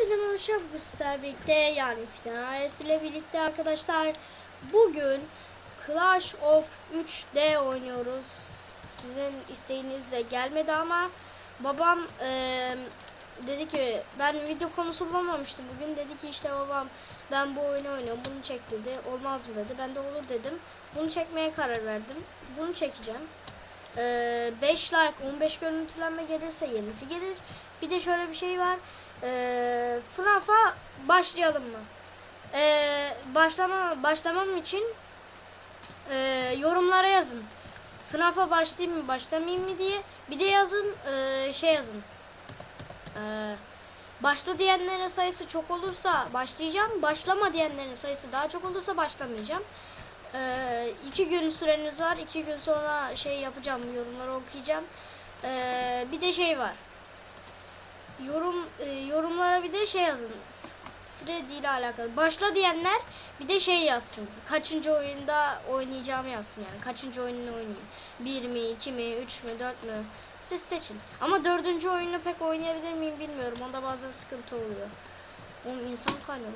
Merhaba bu sizlerle birlikte yani Fidan ailesiyle birlikte arkadaşlar. Bugün Clash of 3D oynuyoruz. Sizin isteğinizle gelmedi ama babam eee, dedi ki ben video konusu bulamamıştım bugün. Dedi ki işte babam ben bu oyunu oynuyorum bunu çek. dedi. Olmaz mı? dedi. Ben de olur. dedim. Bunu çekmeye karar verdim. Bunu çekeceğim. Ee, 5 like 15 görüntülenme gelirse yenisi gelir. Bir de şöyle bir şey var. Ee, FNAF'a başlayalım mı? Ee, başlama başlamam için e, yorumlara yazın. FNAF'a başlayayım mı başlamayayım mı diye. Bir de yazın e, şey yazın. Ee, başla diyenlerin sayısı çok olursa başlayacağım. Başlama diyenlerin sayısı daha çok olursa başlamayacağım. Ee, iki gün süreniz var. İki gün sonra şey yapacağım. Yorumları okuyacağım. Ee, bir de şey var. Yorum e, yorumlara bir de şey yazın. Freddy ile alakalı. Başla diyenler bir de şey yazsın. Kaçıncı oyunda oynayacağımı yazsın yani. Kaçıncı oyununu oynayayım. Bir mi, iki mi, üç mü, dört mü? Siz seçin. Ama dördüncü oyunu pek oynayabilir miyim bilmiyorum. Onda bazen sıkıntı oluyor. Oğlum insan kaynıyor.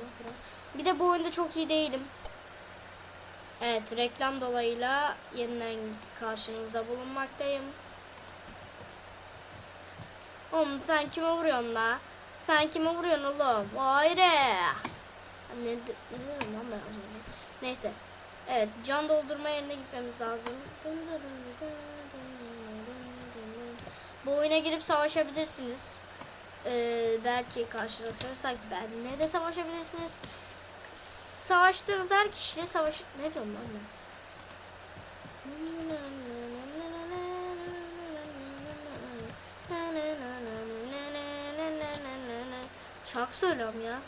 Bir de bu oyunda çok iyi değilim. Evet reklam dolayıyla yeniden karşınızda bulunmaktayım. Oğlum sen kime vuruyorsun la? Sen kime vuruyorsun oğlum? Hayır. Ne, ne dedim lan ben? Neyse. Evet can doldurma yerine gitmemiz lazım. Bu oyuna girip savaşabilirsiniz. Ee, belki karşılaşırsak benle de savaşabilirsiniz. Savaştığınız her kişiyle savaş... Ne diyorum lan ben? Şarkı söylüyorum ya.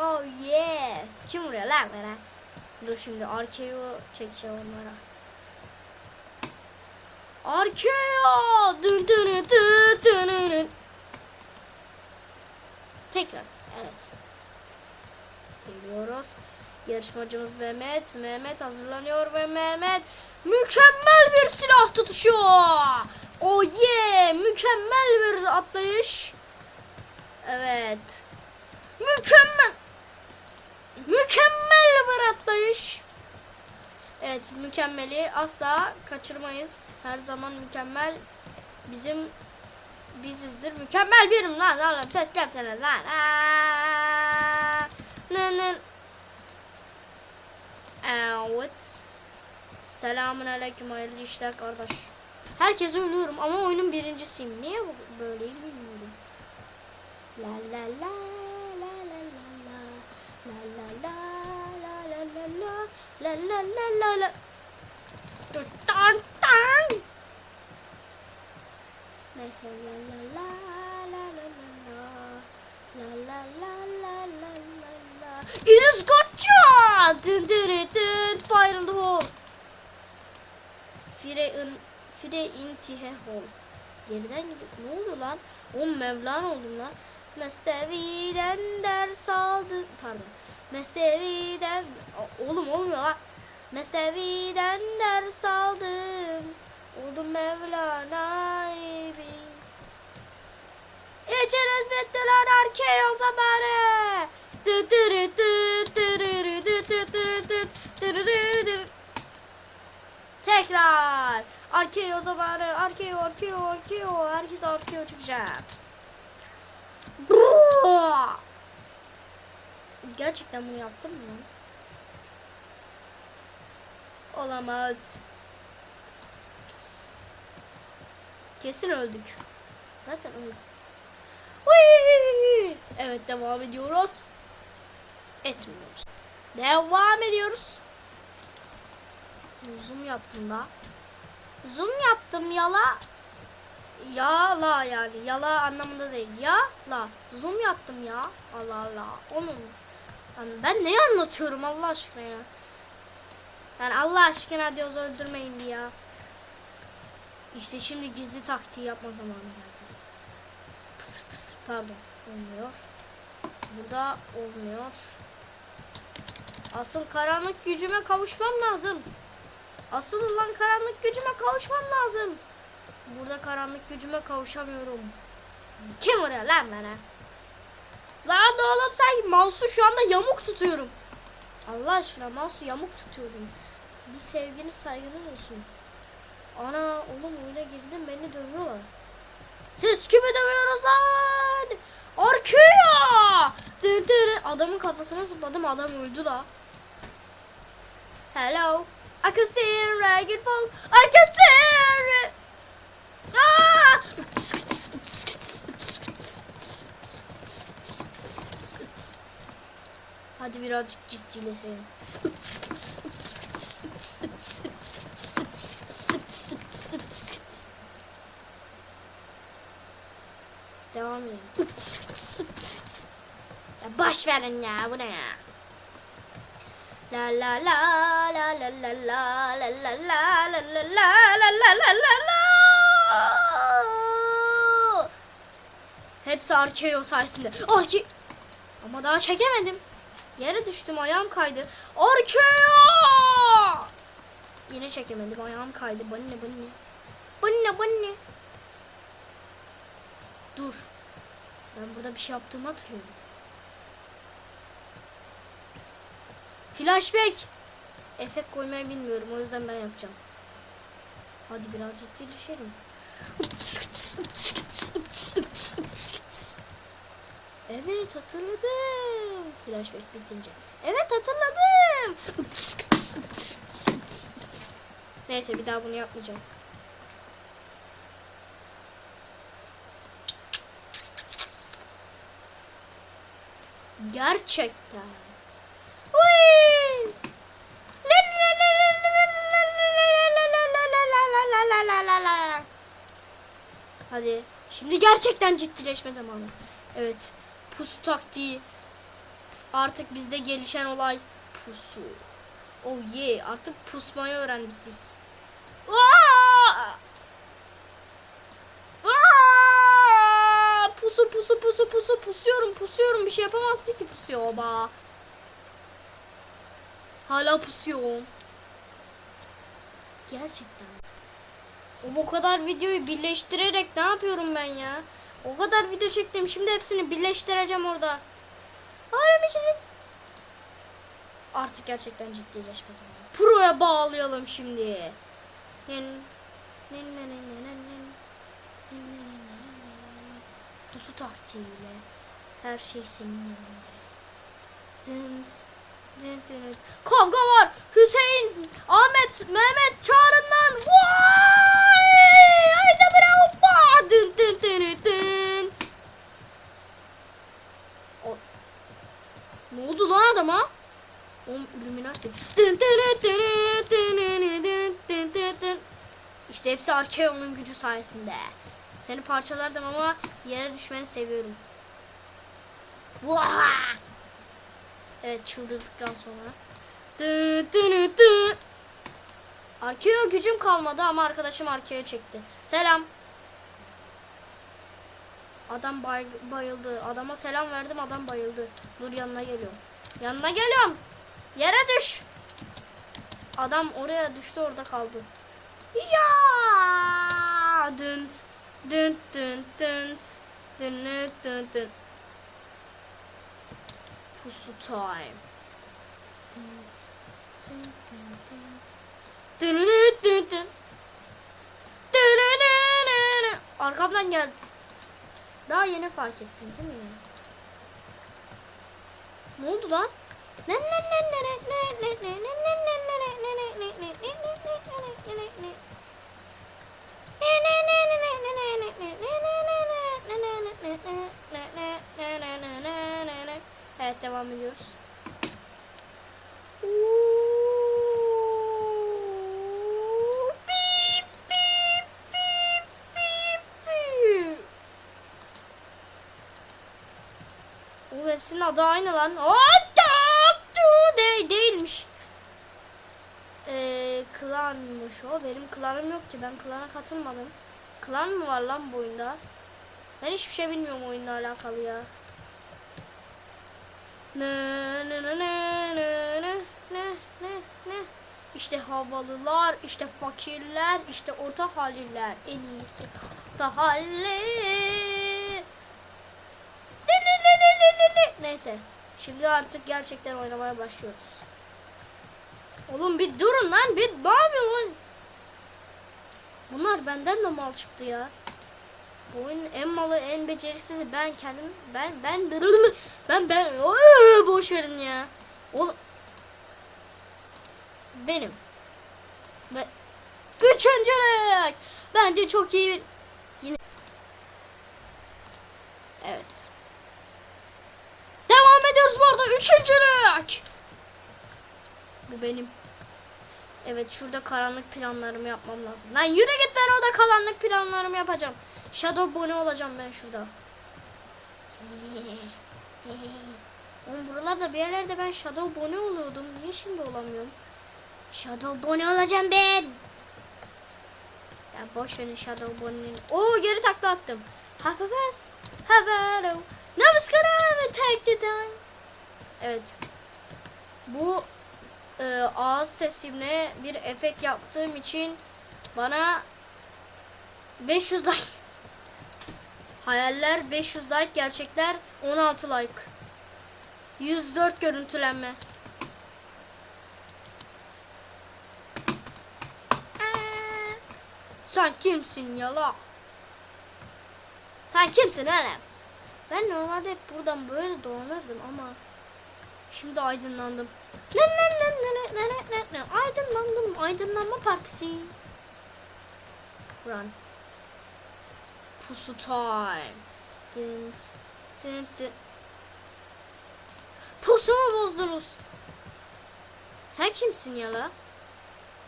Oh yeah. Kim vuruyor lan bana? Dur şimdi Arkeo çekeceğim onlara. Arkeo! Dün dün dün dün dün. Tekrar. Evet. Geliyoruz. Yarışmacımız Mehmet. Mehmet hazırlanıyor ve Mehmet mükemmel bir silah tutuşuyor. Oh yeah! Mükemmel bir atlayış. Evet. Mükemmel. Mükemmel bir atlayış. Evet, mükemmeli asla kaçırmayız. Her zaman mükemmel bizim bizizdir. Mükemmel birim lan oğlum ses yapsana lan. Aa, nı nı. Evet. Selamun aleyküm hayırlı işler kardeş. Herkes ölüyorum ama oyunun birincisiyim. Niye böyleyim bilmiyorum. La la la la la la la la la la la la la la la la la tan tan Neyse la la la la la la la la la la la la is gotcha! Dün dün dün fire in the hole. Fire in Fire intihe hole. Geriden gidip ne oluyor lan? Oğlum Mevlan oldum lan. Mesnevi'den ders aldı. Pardon. Mesnevi'den O- oğlum olmuyor lan. Mesnevi'den ders aldım. Oldum Mevlana dürü dü dürürü dü. Tekrar. Arkeo zamanı. Arkeo, arkeo, arkeo. Herkes arkeo çıkacak. Gerçekten bunu yaptım mı? Olamaz. Kesin öldük. Zaten öldük. Evet devam ediyoruz. Etmiyoruz. Devam ediyoruz. Zoom yaptım da. Zoom yaptım yala. Yala yani. Yala anlamında değil. Ya la. Zoom yaptım ya. Allah Allah. Onun. Yani ben neyi anlatıyorum Allah aşkına ya. Yani Allah aşkına diyoruz öldürmeyin ya. İşte şimdi gizli taktiği yapma zamanı geldi. Pısır pısır pardon. Olmuyor. Burada olmuyor. Asıl karanlık gücüme kavuşmam lazım. Asıl lan karanlık gücüme kavuşmam lazım. Burada karanlık gücüme kavuşamıyorum. Kim vuruyor lan bana? Lan oğlum sen mouse'u şu anda yamuk tutuyorum. Allah aşkına mouse'u yamuk tutuyorum. Bir sevginiz saygınız olsun. Ana oğlum oyuna girdim beni dövüyorlar. Siz kimi dövüyoruz lan? Arkaya! Adamın kafasına zıpladım adam öldü la. Hello. I can see in ragged fall. I can see. Ah! Hadi birazcık ciddileşelim. Devam edelim. Ya boş verin ya bu ne ya? La la la la la la la la la la la la la la la la la la Hepsi Arkeo sayesinde. Arke... Ama daha çekemedim. Yere düştüm ayağım kaydı. Arkeo! Yine çekemedim ayağım kaydı. Bana ne bana ne? Bana ne bana ne? Dur. Ben burada bir şey yaptığımı hatırlıyorum. Flashback. Efekt koymayı bilmiyorum. O yüzden ben yapacağım. Hadi biraz ciddileşelim. Evet hatırladım. Flashback bitince. Evet hatırladım. Neyse bir daha bunu yapmayacağım. Gerçekten. Hadi. Şimdi gerçekten ciddileşme zamanı. Evet. Pusu taktiği. Artık bizde gelişen olay pusu. Oh yeah. Artık pusmayı öğrendik biz. Aa! Aa! Pusu pusu pusu pusu pusuyorum pusuyorum bir şey yapamazsın ki pusuyor oba. Hala pusuyorum. Gerçekten. O kadar videoyu birleştirerek ne yapıyorum ben ya? O kadar video çektim. Şimdi hepsini birleştireceğim orada. Şimdi. Artık gerçekten ciddileşme zamanı. Pro'ya bağlayalım şimdi. Pusu taktiğiyle her şey senin yanında. Dınt. Kavga var. Hüseyin, Ahmet, Mehmet çağırın lan. Vay! adama. Oğlum Illuminati. İşte hepsi Arkeon'un gücü sayesinde. Seni parçalardım ama yere düşmeni seviyorum. Evet çıldırdıktan sonra. Arkeo gücüm kalmadı ama arkadaşım arkeo çekti. Selam. Adam bay bayıldı. Adama selam verdim adam bayıldı. Dur yanına geliyorum. Yanına geliyorum. Yere düş. Adam oraya düştü orada kaldı. Ya dünt dünt dünt dünt dünt dünt dünt Pusu time. Dünt dünt dünt dünt dünt dünt dünt Arkamdan geldi. Daha yeni fark ettim değil mi? Ne oldu lan? Ne ne ne ne ne ne ne ne ne ne ne ne ne ne ne ne Evet devam ediyoruz. Bip, bip, bip, bip, bip. Oğlum hepsinin adı aynı lan. De değilmiş. Ee, klanmış o. Benim klanım yok ki. Ben klana katılmadım. Klan mı var lan bu oyunda? Ben hiçbir şey bilmiyorum oyunla alakalı ya. Ne ne ne ne ne ne ne ne ne işte havalılar, işte fakirler, işte orta halliler. En iyisi orta halli. Ne ne ne ne ne ne ne. Neyse. Şimdi artık gerçekten oynamaya başlıyoruz. Oğlum bir durun lan. Bir ne yapıyorsun? Bunlar benden de mal çıktı ya. Bu oyunun en malı, en beceriksizi ben kendim ben ben ben ben Oy, boş verin ya. Oğlum benim. Ve üçüncülük. Bence çok iyi yine Evet. Devam ediyoruz bu benim. Evet şurada karanlık planlarımı yapmam lazım. Lan yürü git ben orada karanlık planlarımı yapacağım. Shadow Bonnie olacağım ben şurada. Oğlum buralarda bir yerlerde ben Shadow Bonnie oluyordum. Niye şimdi olamıyorum? Shadow Bonnie olacağım ben. Ya boş verin Shadow Bonnie'nin. Oo geri takla attım. No. Never gonna take the time. Evet. Bu e, ağız sesimle bir efekt yaptığım için bana 500 like Hayaller 500 like gerçekler 16 like 104 görüntülenme Sen kimsin yala? Sen kimsin oğlum? Ben normalde hep buradan böyle dolanırdım ama Şimdi aydınlandım. Aydınlandım. Aydınlanma partisi. Run. Pusu time. Dın dın dın. Pusumu bozdunuz. Sen kimsin ya la?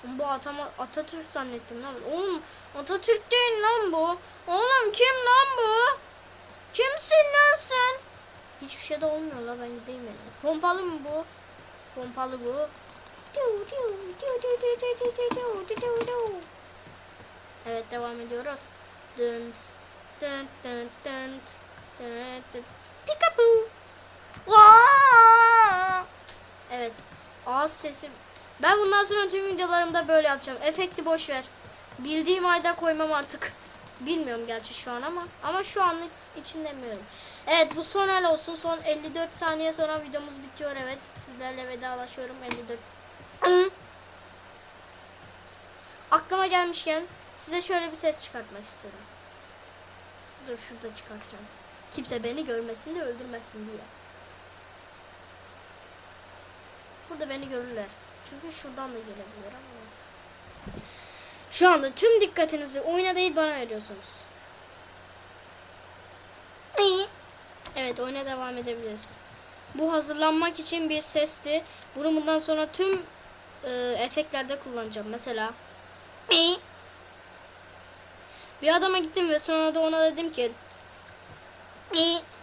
Bu atama Atatürk zannettim lan. Oğlum Atatürk değil lan bu. Oğlum kim lan bu? Kimsin lan sen? Hiçbir şey de olmuyor la ben gideyim yani. Pompalı mı bu? Pompalı bu. Evet devam ediyoruz. Dınt dınt dınt dınt dınt Pikapu. Evet. Ağız sesi. Ben bundan sonra tüm videolarımda böyle yapacağım. Efekti boş ver. Bildiğim ayda koymam artık. Bilmiyorum gerçi şu an ama ama şu anlık için demiyorum. Evet bu son el olsun. Son 54 saniye sonra videomuz bitiyor. Evet sizlerle vedalaşıyorum 54. Hı. Aklıma gelmişken size şöyle bir ses çıkartmak istiyorum. Dur şurada çıkartacağım. Kimse beni görmesin de öldürmesin diye. Burada beni görürler. Çünkü şuradan da gelebiliyor ama. Şu anda tüm dikkatinizi oyuna değil bana veriyorsunuz. Evet oyuna devam edebiliriz. Bu hazırlanmak için bir sesti. Bunu bundan sonra tüm e, efektlerde kullanacağım. Mesela bir adama gittim ve sonra da ona dedim ki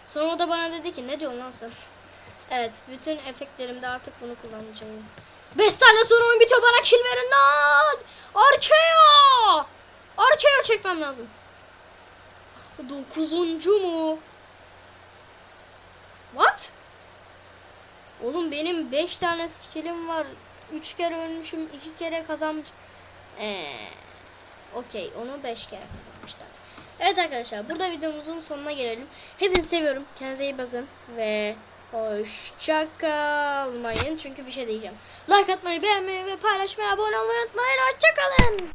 sonra o da bana dedi ki ne diyorsun lan sen? Evet bütün efektlerimde artık bunu kullanacağım. 5 saniye sonra oyun bitiyor bana kill verin lan. Arkeo. Arkeo çekmem lazım. Dokuzuncu mu? What? Oğlum benim 5 tane skillim var. 3 kere ölmüşüm, 2 kere kazanmış. Eee. Okey, onu 5 kere kazanmışlar. Evet arkadaşlar, burada videomuzun sonuna gelelim. Hepinizi seviyorum. Kendinize iyi bakın ve hoşça kalmayın çünkü bir şey diyeceğim. Like atmayı, beğenmeyi ve paylaşmayı, abone olmayı unutmayın. Hoşça kalın.